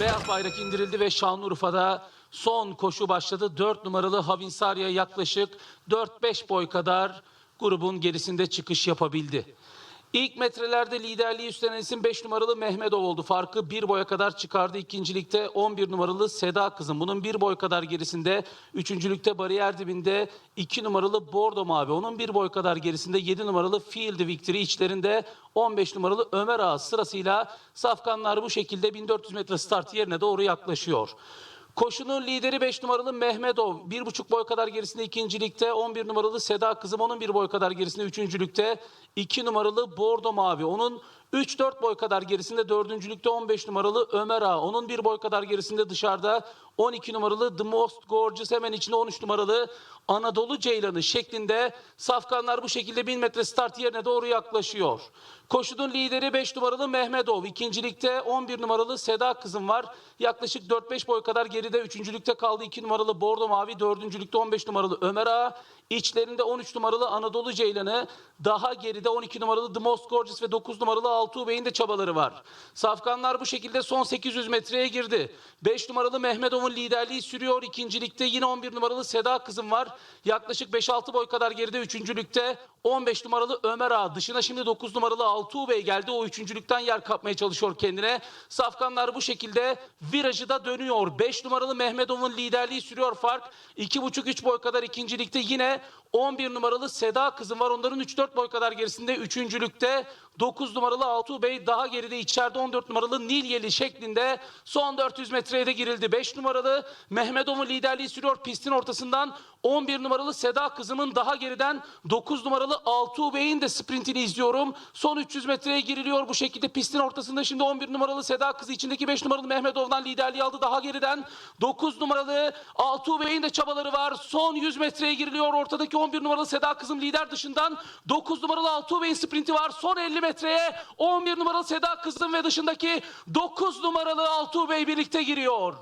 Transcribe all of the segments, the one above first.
Beyaz bayrak indirildi ve Şanlıurfa'da son koşu başladı. 4 numaralı Havinsarya yaklaşık 4-5 boy kadar grubun gerisinde çıkış yapabildi. İlk metrelerde liderliği üstlenen isim 5 numaralı Mehmetov oldu. Farkı bir boya kadar çıkardı. İkincilikte 11 numaralı Seda Kızım. Bunun bir boy kadar gerisinde. Üçüncülükte bariyer dibinde 2 numaralı Bordo Mavi. Onun bir boy kadar gerisinde 7 numaralı Field Victory. içlerinde 15 numaralı Ömer Ağa sırasıyla safkanlar bu şekilde 1400 metre start yerine doğru yaklaşıyor. Koşunun lideri 5 numaralı Mehmetov. 1,5 boy kadar gerisinde ikincilikte 11 numaralı Seda Kızım. Onun 1 boy kadar gerisinde üçüncülükte 2 numaralı Bordo Mavi. Onun 3-4 boy kadar gerisinde dördüncülükte 15 numaralı Ömer Ağa. Onun 1 boy kadar gerisinde dışarıda 12 numaralı The Most Gorgeous hemen içinde 13 numaralı Anadolu Ceylanı şeklinde safkanlar bu şekilde 1000 metre start yerine doğru yaklaşıyor. Koşunun lideri 5 numaralı Mehmetov. İkincilikte 11 numaralı Seda Kızım var. Yaklaşık 4-5 boy kadar geride. Üçüncülükte kaldı 2 numaralı Bordo Mavi. Dördüncülükte 15 numaralı Ömer Ağa. İçlerinde 13 numaralı Anadolu Ceylanı. Daha geride 12 numaralı The Most Gorgeous ve 9 numaralı Altuğ Bey'in de çabaları var. Safkanlar bu şekilde son 800 metreye girdi. 5 numaralı Mehmetov'un liderliği sürüyor. İkincilikte yine 11 numaralı Seda Kızım var. Yaklaşık 5-6 boy kadar geride. Üçüncülükte 15 numaralı Ömer Ağa. Dışına şimdi 9 numaralı Altuğ Bey geldi. O üçüncülükten yer kapmaya çalışıyor kendine. Safkanlar bu şekilde virajı da dönüyor. 5 numaralı Mehmetov'un liderliği sürüyor fark. 2,5-3 boy kadar ikincilikte yine 11 numaralı Seda Kızım var. Onların 3-4 boy kadar gerisinde üçüncülükte 9 numaralı Altuğ Bey daha geride içeride 14 numaralı Nilyeli şeklinde son 400 metreye de girildi. 5 numaralı Mehmetov'un liderliği sürüyor pistin ortasından 11 numaralı Seda Kızım'ın daha geriden 9 numaralı Altuğ Bey'in de sprintini izliyorum. Son 300 metreye giriliyor bu şekilde pistin ortasında. Şimdi 11 numaralı Seda Kızı içindeki 5 numaralı Mehmetov'dan liderliği aldı daha geriden. 9 numaralı Altuğ Bey'in de çabaları var. Son 100 metreye giriliyor. Ortadaki 11 numaralı Seda Kızım lider dışından. 9 numaralı Altuğ Bey'in sprinti var. Son 50 metreye 11 numaralı Seda Kızım ve dışındaki 9 numaralı Altuğ Bey birlikte giriyor.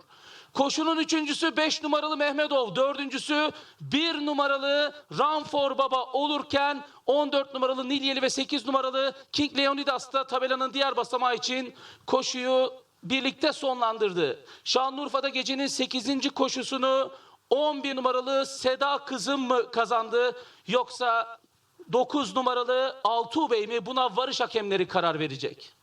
Koşunun üçüncüsü 5 numaralı Mehmetov, dördüncüsü 1 numaralı Ramfor Baba olurken 14 numaralı Nilyeli ve 8 numaralı King Leonidas da tabelanın diğer basamağı için koşuyu birlikte sonlandırdı. Şanlıurfa'da gecenin 8. koşusunu 11 numaralı Seda Kızım mı kazandı yoksa 9 numaralı Altuğ Bey mi buna varış hakemleri karar verecek.